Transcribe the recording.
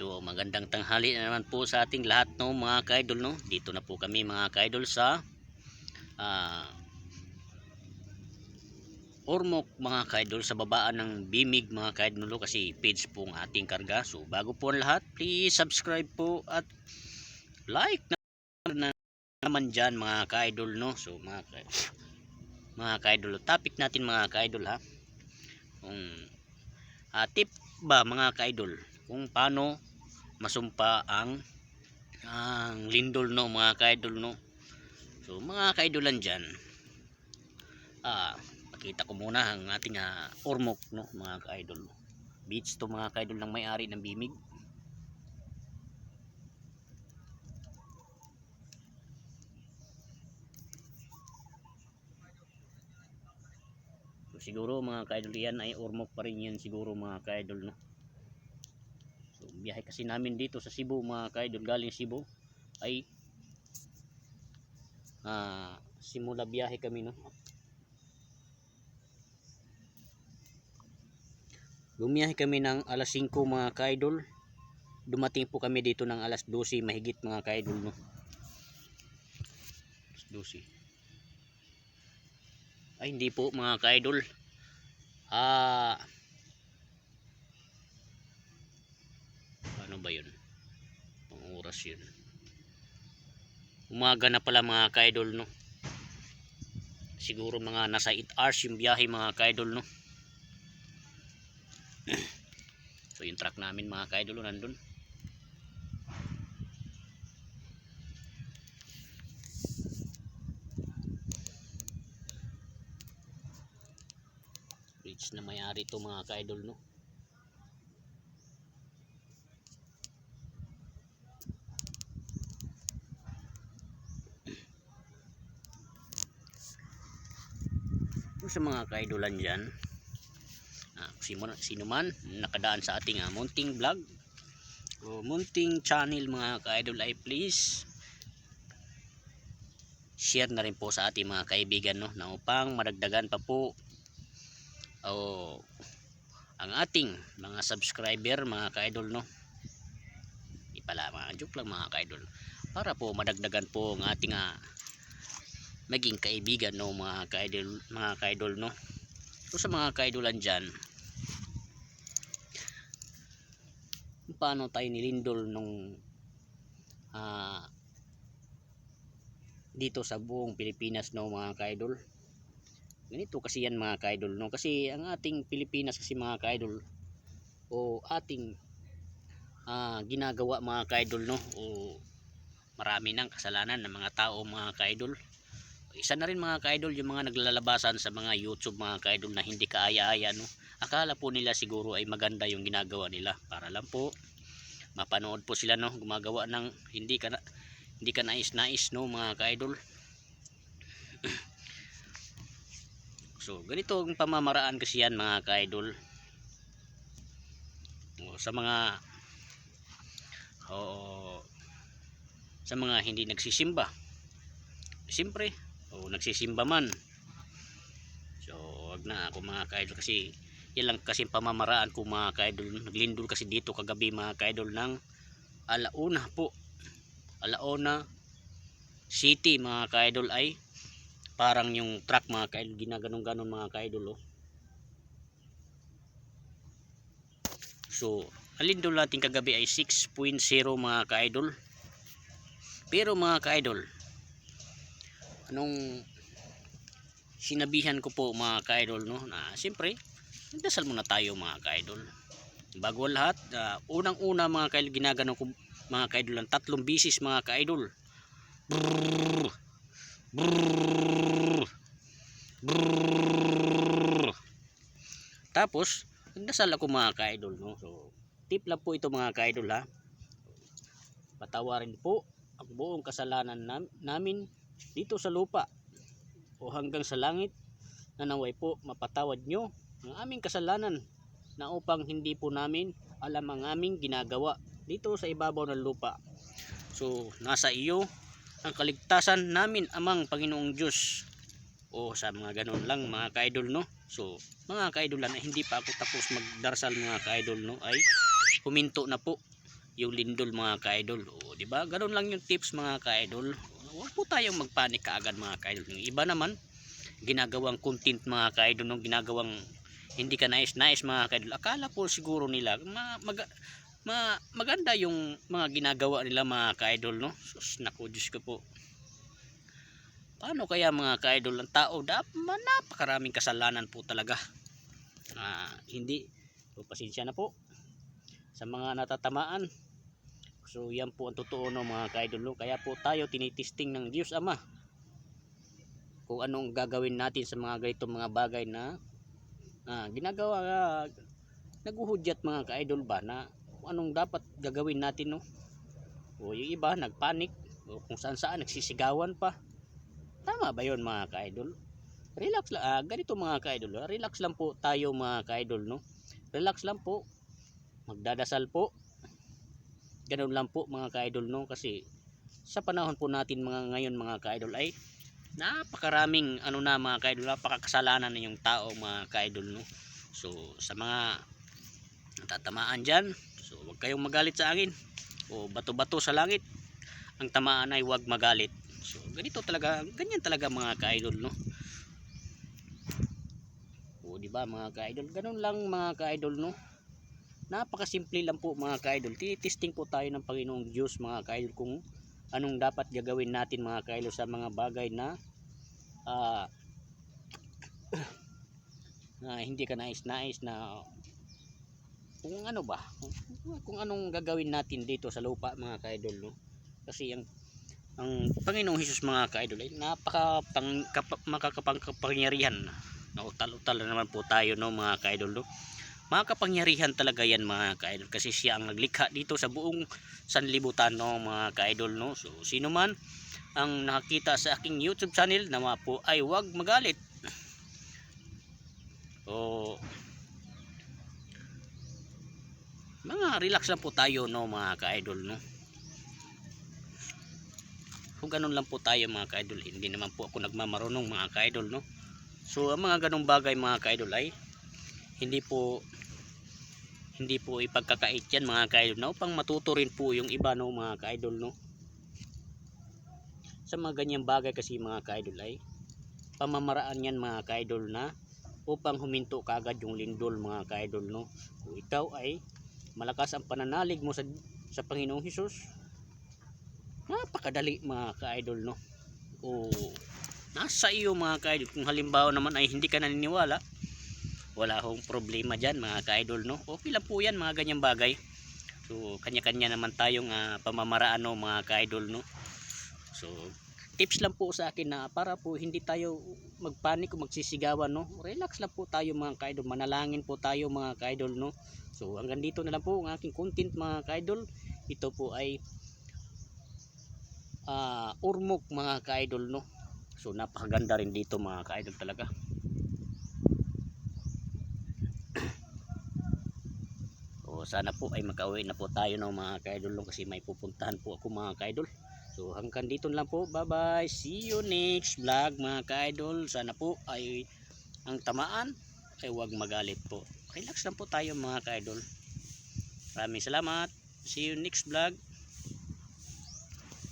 So magandang tanghali na naman po sa ating lahat no mga kaidol no. Dito na po kami mga kaidol sa ah Ormoc mga kaidol sa babaan ng Bimig mga kaidol no, kasi page po ang ating karga. So bago po ang lahat, please subscribe po at like na naman dyan mga kaidol no. So mga ka- mga kaidol, topic natin mga kaidol ha. Kung ah, tip ba mga kaidol kung paano masumpa ang ang lindol no mga kaidol no. So mga kaidolan dyan ah pakita ko muna ang ating ah, ormok no mga kaidol. Beach to mga kaidol ng may-ari ng bimig. So, siguro mga kaidol yan ay ormok pa rin yan siguro mga kaidol no biyahe kasi namin dito sa Cebu mga kaidol galing Cebu ay ah, simula biyahe kami no. Bumiyahe kami ng alas 5 mga kaidol. Dumating po kami dito ng alas 12 mahigit mga kaidol no. Alas 12. Ay hindi po mga kaidol. Ah ano ba yun? Ang oras yun. Umaga na pala mga kaidol no? Siguro mga nasa 8 hours yung biyahe mga kaidol no? So yung truck namin mga kaidol nandun. Bridge na may-ari to mga kaidol no Sa mga kaidolan dyan. Ah, sino, sino man nakadaan sa ating ah, munting vlog. O munting channel mga kaidol ay please share na rin po sa ating mga kaibigan no na upang madagdagan pa po o ang ating mga subscriber mga kaidol no. Di pala mga joke lang mga kaidol. Para po madagdagan po ang ating ah, maging kaibigan no mga kaidol mga kaidol no? So sa mga kaidolan diyan paano tayo nilindol nung ah, dito sa buong Pilipinas no mga kaidol? Ganito kasi yan mga kaidol no? Kasi ang ating Pilipinas kasi mga kaidol o ating ah, ginagawa mga kaidol no? O marami ng kasalanan ng mga tao mga kaidol isa na rin mga ka-idol yung mga naglalabasan sa mga YouTube mga ka-idol na hindi kaaya-aya no. Akala po nila siguro ay maganda yung ginagawa nila para lang po mapanood po sila no gumagawa ng hindi ka na, hindi ka nais-nais no mga ka-idol. so ganito ang pamamaraan kasi yan mga ka-idol. O, sa mga o, sa mga hindi nagsisimba siyempre o nagsisimba man. So wag na ako mga kaidol kasi yan lang kasi pamamaraan ko mga kaidol. Naglindol kasi dito kagabi mga kaidol ng alauna po. Alauna city mga kaidol ay parang yung truck mga kaidol. Ginaganon ganon mga kaidol oh. so alindol natin kagabi ay 6.0 mga kaidol. Pero mga kaidol anong sinabihan ko po mga ka-idol no na siyempre dasal muna tayo mga ka-idol. Bago lahat ah, unang una mga ka-idol ginagano ko mga ka-idol ang tatlong bisis mga ka-idol. Tapos nagdasal ako mga ka-idol no. So tip lang po ito mga ka-idol ha. Patawarin po ang buong kasalanan nam- namin dito sa lupa o hanggang sa langit na naway po mapatawad nyo ang aming kasalanan na upang hindi po namin alam ang aming ginagawa dito sa ibabaw ng lupa so nasa iyo ang kaligtasan namin amang Panginoong Diyos o sa mga ganun lang mga kaidol no so mga kaidol na hindi pa ako tapos magdarsal mga kaidol no ay huminto na po yung lindol mga ka-idol. O, di ba? Ganun lang yung tips mga ka-idol. Huwag po tayong magpanik kaagad mga ka-idol. Yung iba naman, ginagawang content mga ka-idol, nung ginagawang hindi ka nais-nais mga ka-idol. Akala po siguro nila, ma, mag, ma, maganda yung mga ginagawa nila mga ka-idol, no? Sus, naku, Diyos ko po. Paano kaya mga ka-idol ang tao? Dap, ma, napakaraming kasalanan po talaga. Ah, hindi. So, pasensya na po sa mga natatamaan. So yan po ang totoo no mga ka-idol. Kaya po tayo tinitisting ng Diyos Ama kung anong gagawin natin sa mga ganitong mga bagay na ah, ginagawa uh, naguhudyat mga ka-idol ba na anong dapat gagawin natin no. O yung iba nagpanik o kung saan saan nagsisigawan pa. Tama ba 'yon mga ka-idol? Relax lang, ah, ganito mga ka-idol. ah, Relax lang po tayo mga ka-idol no. Relax lang po. Magdadasal po ganun lang po mga ka-idol no? Kasi sa panahon po natin mga ngayon mga ka-idol ay napakaraming ano na mga ka-idol napakakasalanan na yung tao mga ka-idol no? So sa mga natatamaan dyan so huwag kayong magalit sa angin o bato-bato sa langit. Ang tamaan ay huwag magalit. So ganito talaga ganyan talaga mga ka-idol no? O di ba mga ka-idol? Ganun lang mga ka-idol no napakasimple lang po mga ka-idol titesting po tayo ng Panginoong Diyos mga ka-idol kung anong dapat gagawin natin mga ka-idol sa mga bagay na ah, na hindi ka nais-nais na kung ano ba kung, anong gagawin natin dito sa lupa mga ka-idol no? kasi ang ang Panginoong Hesus mga ka-idol ay napaka pang, kapa, makakapangkapangyarihan na utal-utal na naman po tayo no mga ka-idol no? Makapangyarihan talaga yan mga ka-idol kasi siya ang naglikha dito sa buong sanlibutan no mga ka-idol no? So sino man ang nakakita sa aking YouTube channel nawa po ay wag magalit. O mga relax lang po tayo no mga ka-idol no? Kung ganun lang po tayo mga ka-idol hindi naman po ako nagmamarunong mga ka-idol no? So ang mga ganung bagay mga ka-idol ay hindi po hindi po ipagkakait yan mga ka-idol no? Upang matuto rin po yung iba no mga ka-idol no? Sa mga ganyang bagay kasi mga ka-idol ay pamamaraan yan mga ka-idol na upang huminto kagad yung lindol mga ka-idol no? Kung ikaw ay malakas ang pananalig mo sa, sa Panginoong Hesus napakadali mga ka-idol no? O nasa iyo mga ka-idol kung halimbawa naman ay hindi ka naniniwala wala akong problema dyan mga ka-idol no? Okay lang po yan mga ganyang bagay. So kanya-kanya naman tayong ah, pamamaraan no mga ka-idol no? So tips lang po sa akin na para po hindi tayo magpanik o magsisigawan no? Relax lang po tayo mga ka-idol. Manalangin po tayo mga ka-idol no? So hanggang dito na lang po ang aking content mga ka-idol. Ito po ay ah, urmok mga ka-idol no? So napakaganda rin dito mga ka-idol talaga So sana po ay makauwi na po tayo ng mga ka-idol no, kasi may pupuntahan po ako mga ka-idol. So hanggang dito lang po. Bye bye. See you next vlog mga ka-idol. Sana po ay ang tamaan ay huwag magalit po. Relax lang po tayo mga ka-idol. Maraming salamat. See you next vlog.